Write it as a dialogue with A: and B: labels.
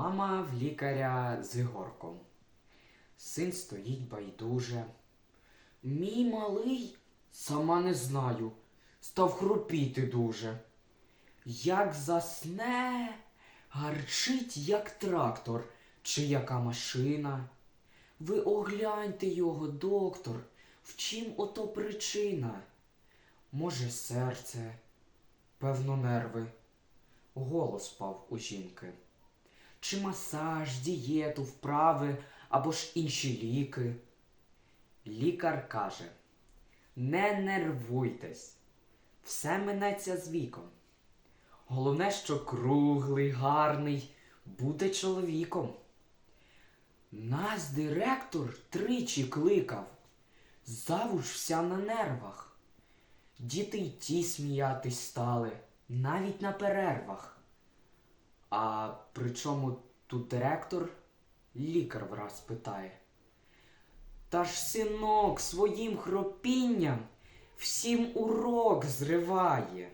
A: Мама в лікаря з Ігорком. Син стоїть байдуже. Мій малий, сама не знаю, став хропіти дуже. Як засне, гарчить, як трактор чи яка машина. Ви огляньте його, доктор, в чим ото причина? Може, серце, певно, нерви. Голос пав у жінки. Чи масаж, дієту, вправи або ж інші ліки? Лікар каже: Не нервуйтесь, все минеться з віком. Головне, що круглий, гарний, буде чоловіком. Нас директор тричі кликав, завуж вся на нервах. Діти й ті сміятись стали, навіть на перервах. А при чому тут директор? Лікар враз питає. Та ж синок своїм хропінням всім урок зриває.